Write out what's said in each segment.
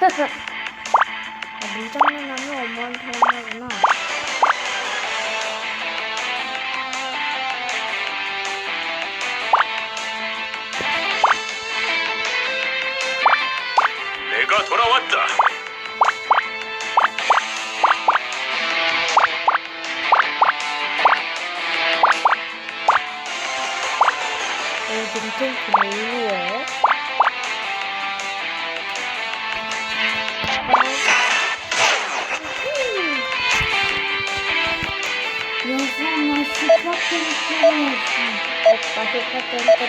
아, 물장난 하면 엄마한테 혼나구나. 내가 돌아왔다. 오, 눈탱크 메일이 Yazanlar sıcak tarafları olsun. Bak, bak, bak,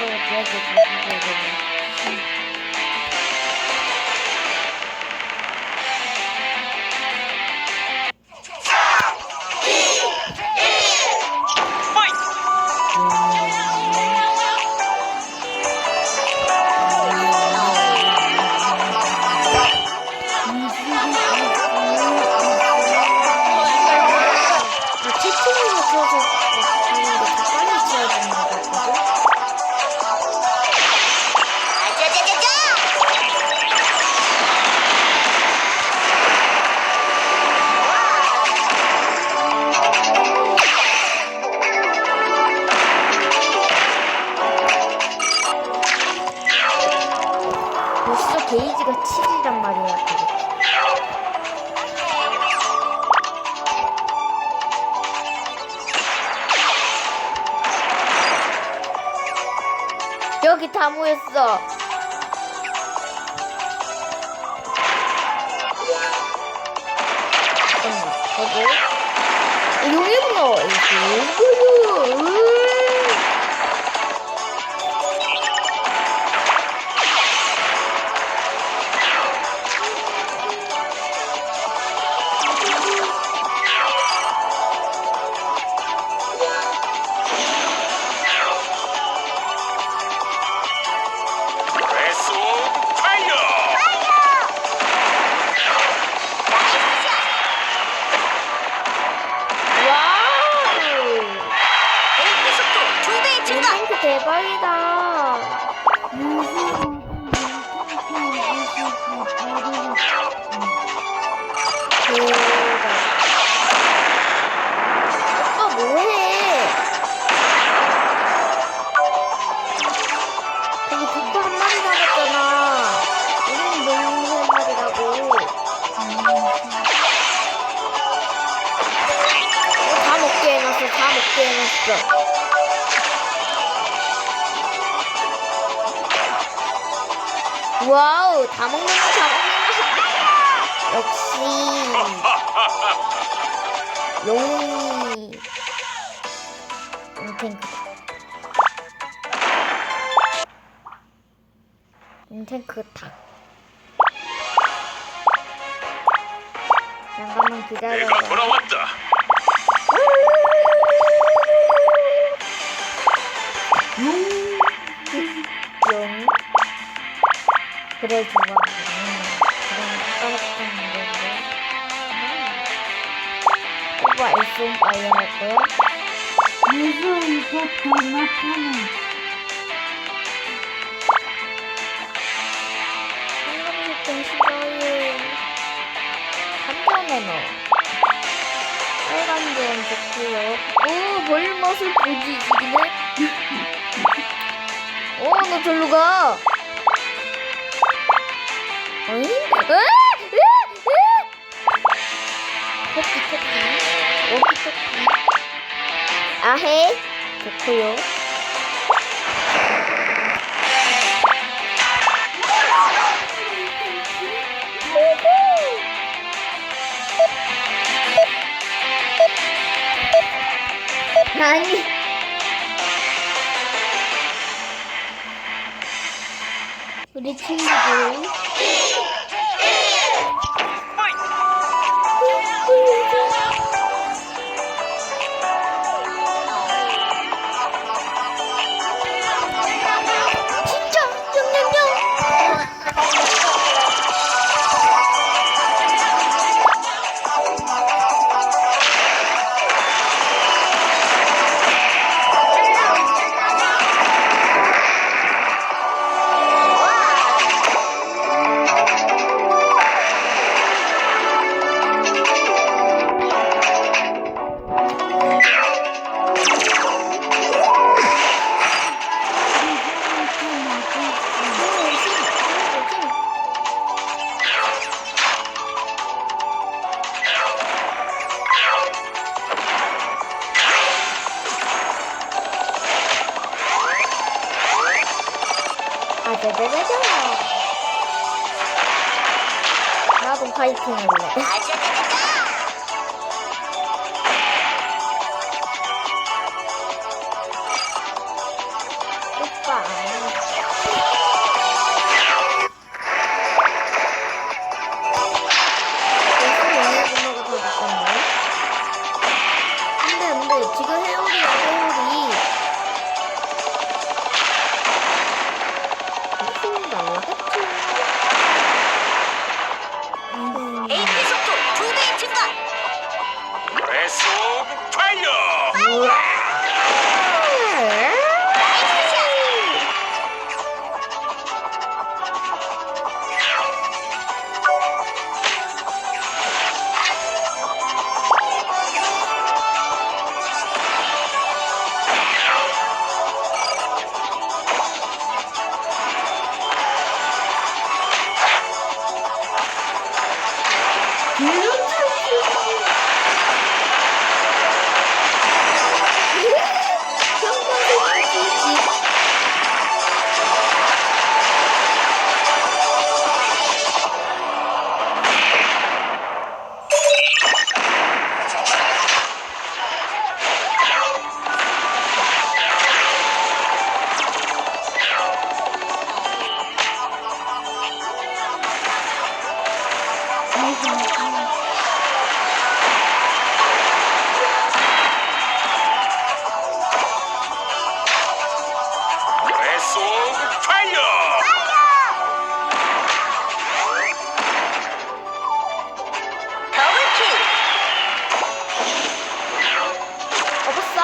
게이지가 7이란 말이야. 여기 다 모였어. 잠깐만, 저거. 용의 문어. 이거. 대박이다. 대박. 오 와우, 다 먹는 거, 다 먹는 거. 역시. 용이. 용탱크다. 용탱크다. 잠깐만 기다려봐. 내가 돌아왔다. 용. 그래 좋아. 음, 그럼 까먹었는데 그래. 오빠 할 거야? 무슨 것도 나타나 황금색동 싫어요. 한편에 넣어. 빨간 점 좋고요. 오, 벌맛을 보지 지기네. 오, 너 절로 가. 어이? 으아! 으아! 으아! 토끼, 토끼. 워키 나도 파이팅 할래.